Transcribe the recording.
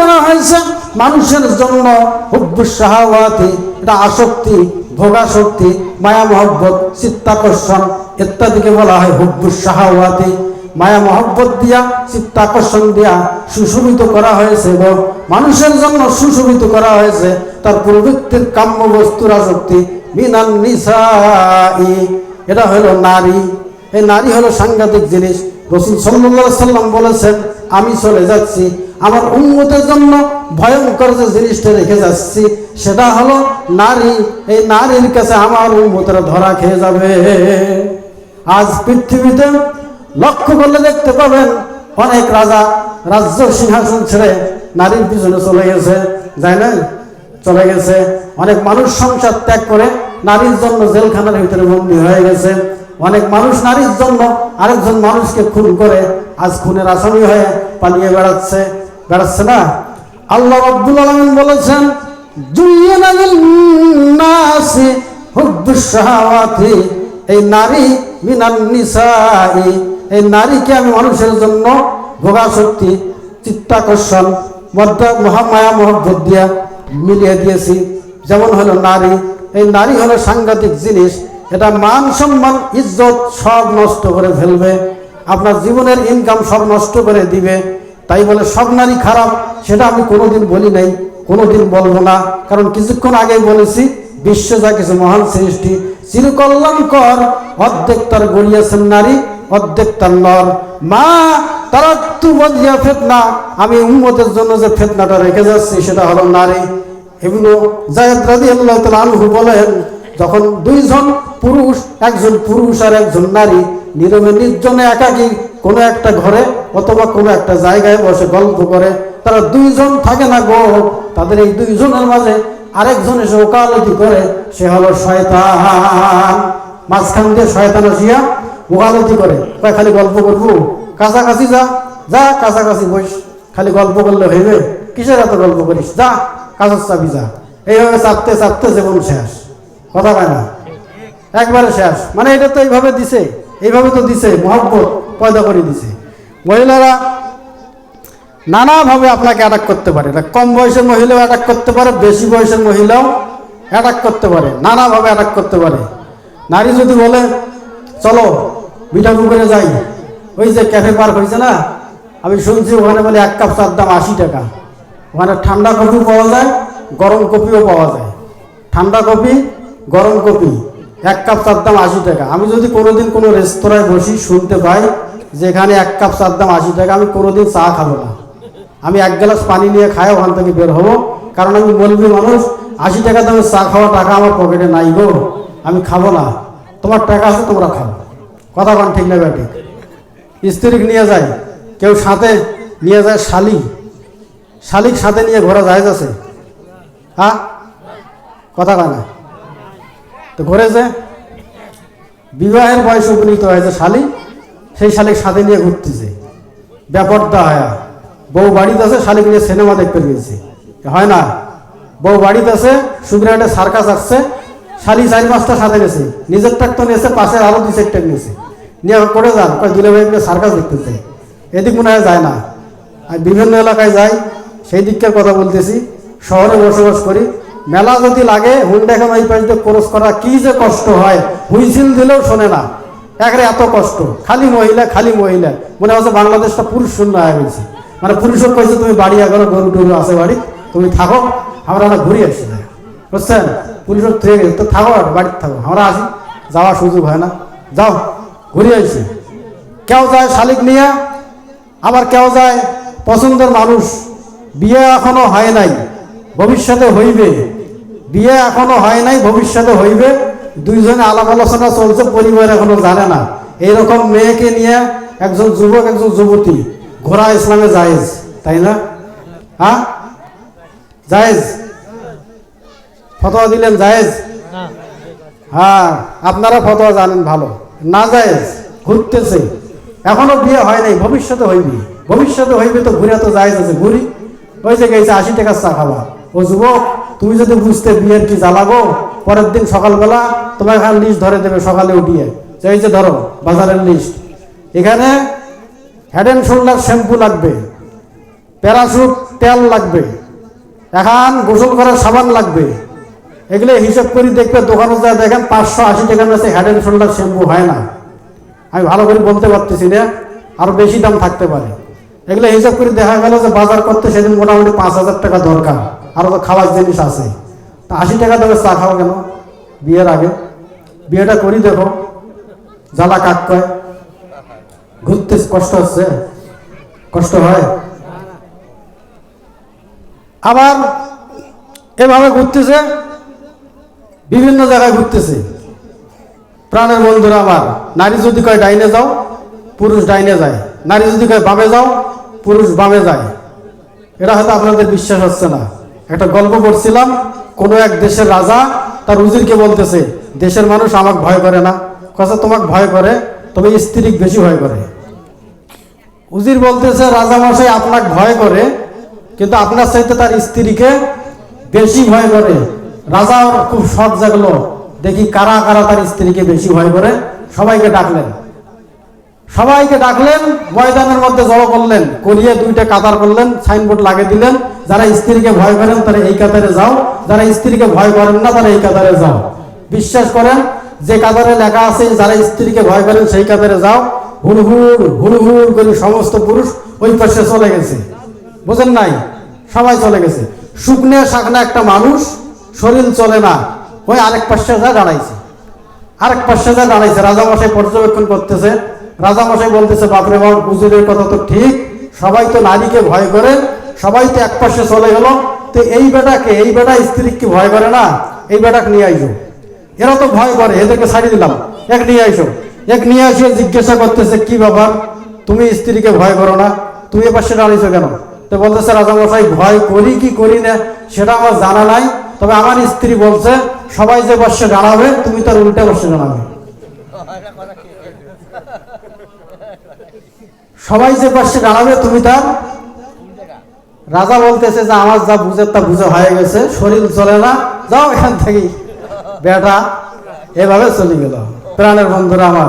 করা হয়েছে। মানুষের জন্য হুব্বুস শাহাওয়াতি, এটা আসক্তি, ভোগাসক্তি, মায়া মহব্বত, চিত্তাকর্ষণ ইত্যাদিকে বলা হয় হুব্বুস শাহাওয়াতি। মায়া মহব্বত দিয়া, চিত্তাকর্ষণ দিয়া সুশোভিত করা হয়েছে এবং মানুষের জন্য সুশোভিত করা হয়েছে। তার প্রবৃত্তির কাম্য বস্তুর আসক্তি মিনান নিসাই। এটা হলো নারী। এই নারী হলো সাংঘাতিক জিনিস। রসুল সাল্লাহ সাল্লাম বলেছেন, আমি চলে যাচ্ছি। আমার উন্মতের জন্য ভয়ঙ্কর যে জিনিসটা রেখে যাচ্ছি, সেটা হলো নারী। এই নারীর কাছে আমার উন্মতেরা ধরা খেয়ে যাবে। আজ পৃথিবীতে লক্ষ্য করলে দেখতে পাবেন, অনেক রাজা, রাজ্য সিংহাসন ছেড়ে নারীর পিছনে চলে গেছে। যায় না চলে গেছে। অনেক মানুষ সংসার ত্যাগ করে নারীর জন্য জেলখানার ভিতরে বন্দী হয়ে গেছে। অনেক মানুষ নারীর জন্য আরেকজন মানুষকে খুন করে, আজ খুনের আসামি হয়ে পালিয়ে বেড়াচ্ছে। বেড়াচ্ছে না? আল্লাহ আব্দুল আলমিন বলেছেন এই নারী মিনান নিসাই এই নারীকে আমি মানুষের জন্য ভোগাশক্তি, চিত্তাকর্ষণ, মধ্যে, মহামায়া মহব্বত দিয়া মিলিয়ে দিয়েছি। যেমন হলো নারী, এই নারী হলো সাংঘাতিক জিনিস এটা মান সম্মান, ইজ্জত সব নষ্ট করে ফেলবে। আপনার জীবনের ইনকাম সব নষ্ট করে দিবে। তাই বলে, সব নারী খারাপ, সেটা আমি কোনোদিন বলি নাই, কোনোদিন বলব না। কারণ কিছুক্ষণ আগে বলেছি, বিশ্ব যা কিছু মহান সৃষ্টি, চিরকল্যাণকর, অর্ধেক তার গড়িয়েছেন নারী, অর্ধেক তার নর। মা তারা তু বদিয়া ফেতনা, আমি উম্মতের জন্য যে ফেতনাটা রেখে যাচ্ছি, সেটা হলো নারী। এগুলো জায়দ রাজি আল্লাহ আনহু বলেন যখন দুইজন পুরুষ, একজন পুরুষ আর একজন নারী নীরবে নির্জনে একাকী কোনো একটা ঘরে অথবা কোনো একটা জায়গায় বসে গল্প করে, তারা দুইজন থাকে না গো। তাদের এই দুইজনের মাঝে আরেকজন এসে ওকালতি করে, সে হলো শয়তান। মাঝখান দিয়ে শয়তান আসিয়া ওকালতি করে। কয়, খালি গল্প করব? কাছাকাছি যা যা, কাছাকাছি বস। খালি গল্প করলে হইবে? কিসের এত গল্প করিস? যা, কাজের চাবি যা। এইভাবে চাপতে চাপতে জীবন শেষ। কথা কয় না? একবারে শেষ। মানে এটা তো এইভাবে দিছে, এইভাবে তো দিছে, মহব্বত পয়দা করে দিছে। মহিলারা নানাভাবে আপনাকে অ্যাটাক করতে পারে। এটা কম বয়সের মহিলাও অ্যাটাক করতে পারে, বেশি বয়সের মহিলাও অ্যাটাক করতে পারে, নানাভাবে অ্যাটাক করতে পারে। নারী যদি বলে, চলো বিটা পুকুরে যাই। ওই যে ক্যাফে পার্ক হয়েছে না, আমি শুনছি ওখানে বলে এক কাপ চার দাম আশি টাকা। ওখানে ঠান্ডা কফি পাওয়া যায়, গরম কফিও পাওয়া যায়। ঠান্ডা কফি গরম কপি এক কাপ চার দাম আশি টাকা। আমি যদি কোনোদিন কোনো রেস্তোরাঁয় বসি, শুনতে পাই যে এখানে এক কাপ চার দাম আশি টাকা, আমি কোনোদিন চা খাব না। আমি এক গ্লাস পানি নিয়ে খাই ওখান থেকে বের হব। কারণ আমি বলবি মানুষ, আশি টাকা দামে চা খাওয়া টাকা আমার পকেটে নাই গো। আমি খাব না। তোমার টাকা আছে, তোমরা খাও। কথা কন ঠিক না ব্যাটি স্ত্রীকে নিয়ে যায়, কেউ সাথে নিয়ে যায় শালি। শালিক সাথে নিয়ে ঘোরা যায় আছে? হ্যাঁ? কথা কয় না। তো ঘুরে যে বিবাহের বয়স উপনীত হয়েছে শালিক সেই শালিক সাথে নিয়ে ঘুরতেছে। ব্যাপারটা হয় বউ বাড়িতে আছে, শালিক নিয়ে সিনেমা দেখতে গিয়েছে। হয় না। বউ বাড়িতে আছে সুগ্রাটে সার্কাস আসছে, শালি চারি পাঁচটা সাথে গেছে নিজের টাক তো নিয়েছে পাশে আরও দুই চারটা নিয়েছে। নিয়ে করে যান, কয় দুলে ভাই সার্কাস দেখতে চাই এদিক মনে হয় যায় না। আর বিভিন্ন এলাকায় যাই সেই দিককার কথা বলতেছি। শহরে বসবাস করি। মেলা যদি লাগে, হুন্ডা এখন এই পাশে ক্রস করা, কি যে কষ্ট হয় হুইসিল দিলেও শোনে না। একরে এত কষ্ট। খালি মহিলা খালি মহিলা। মনে হচ্ছে বাংলাদেশটা পুরুষ শূন্য হয়ে গেছে। মানে পুরুষও কইছে, তুমি বাড়ি এগারো গরু টরু আছে বাড়ি, তুমি থাকো, আমরা না ঘুরে আসি না বুঝছেন? পুলিশের থেকে গেছে। তো থাকো বাড়িতে থাকো, আমরা আসি। যাওয়ার সুযোগ হয় না। যাও, ঘুরে আসি। কেউ যায় শালিক নিয়ে, আবার কেউ যায় পছন্দের মানুষ। বিয়ে এখনও হয় নাই। ভবিষ্যতে হইবে। বিয়ে এখনও হয় নাই ভবিষ্যতে হইবে। দুইজনে আলাপ আলোচনা চলছে পরিবার এখনও জানে না। এইরকম মেয়েকে নিয়ে একজন যুবক একজন যুবতী। ঘোরা ইসলামে জায়েজ তাই না? হ্যাঁ? জায়েজ? ফতোয়া দিলেন জায়েজ? হ্যাঁ আপনারা ফতোয়া জানেন ভালো। না জায়েজ ঘুরতেছে। এখনও বিয়ে হয় নাই ভবিষ্যতে হইবি। ভবিষ্যতে হইবে তো ঘুরে তো জায়েজ আছে ঘুরি। ওই যে গেছে আশি টাকার চা খাবা। ও যুবক, তুমি যদি বুঝতে বিয়ের কি জ্বালাবো পরের দিন সকালবেলা তোমার এখানে লিস্ট ধরে দেবে সকালে উঠিয়ে। এই যে ধরো, বাজারের লিস্ট। এখানে হেড অ্যান্ড শোল্ডার শ্যাম্পু লাগবে প্যারাসুট তেল লাগবে, এখন গোসল করার সাবান লাগবে। এগুলো হিসাব করে দেখবে দোকানে যা দেখেন পাঁচশো আশি টাকার কাছে হেড অ্যান্ড শোল্ডার শ্যাম্পু হয় না। আমি ভালো করে বলতে পারতেছি না আরও বেশি দাম থাকতে পারে। এগুলো হিসাব করে দেখা গেল যে বাজার করতে সেদিন মোটামুটি পাঁচ হাজার টাকা দরকার। আরও তো খাওয়ার জিনিস আছে। তা আশি টাকা দেবে চা খাও কেন? বিয়ের আগে। বিয়েটা করি দেখো। জ্বালা কাক কয়। ঘুরতে কষ্ট হচ্ছে। কষ্ট হয়। আবার এভাবে ঘুরতেছে, বিভিন্ন জায়গায় ঘুরতেছে। প্রাণের বন্ধুরা আমার নারী যদি কয় ডাইনে যাও, পুরুষ ডাইনে যায়। নারী যদি কয় বামে যাও, পুরুষ বামে যায়। এটা হয়তো আপনাদের বিশ্বাস হচ্ছে না। একটা গল্প করছিলাম কোনো এক দেশের রাজা তার উজিরকে বলতেছে, দেশের মানুষ আমাকে ভয় করে না। কথা তোমাকে ভয় করে, তবে স্ত্রী বেশি ভয় করে। উজির বলতেছে, রাজা রাজামশাই আপনাকে ভয় করে, কিন্তু আপনার চাইতে তার স্ত্রীকে বেশি ভয় করে। রাজার খুব শখ জাগলো, দেখি কারা কারা তার স্ত্রীকে বেশি ভয় করে? সবাইকে ডাকলেন। সবাইকে ডাকলেন, ময়দানের মধ্যে জড়ো করলেন, করিয়ে দুইটা কাতার করলেন, সাইনবোর্ড লাগিয়ে দিলেন যারা স্ত্রীকে ভয় করেন, তারা এই কাতারে যাও। যারা স্ত্রীকে ভয় করেন না, তারা এই কাতারে যাও। বিশ্বাস করেন, যে কাতারে লেখা আছে, যারা স্ত্রীকে ভয় করেন, সেই কাতারে যাও। হুড়হুড় হুড়হুড় করে সমস্ত পুরুষ ওই পাশে চলে গেছে। বোঝেন নাই? সবাই চলে গেছে। শুকনে, শাকনা একটা মানুষ, শরীর চলে না। ওই আরেক পাশে যা দাঁড়াইছে। আরেক পাশে যা দাঁড়াইছে। রাজামশাই পর্যবেক্ষণ করতেছে। রাজামশাই বলতেছে, বাপরে বাপ, হুজুরের কথা তো ঠিক। সবাই তো নারীকে ভয় করে। সবাই তো এক পাশে চলে গেল। তো এই বেটাকে, এই বেটা স্ত্রীকে ভয় করে না? এই বেটাকে নিয়ে আইসো। এরা তো ভয় করে, এদেরকে ছাড়িয়ে দিলাম। এক নিয়ে আইসো। এক নিয়ে আসে জিজ্ঞাসা করতেছে, কি ব্যাপার? তুমি স্ত্রীকে ভয় করো না? তুমি এ পাশে দাঁড়িয়েছো কেন? তো বলতেছে, রাজামশাই, ভয় করি কি করি না, সেটা আমার জানা নাই। তবে আমার স্ত্রী বলছে, সবাই যে পাশে দাঁড়াবে, তুমি তার উল্টে পাশে দাঁড়াবে। সবাই যে পাশে দাঁড়াবে, তুমি তার রাজা বলতেছে যে, আমার যা বুঝে তা বুঝে হয়ে গেছে, শরীর চলে না, যাও এখান থেকে বেটা, এভাবে চলে গেল। প্রাণের বন্ধুরা আমার।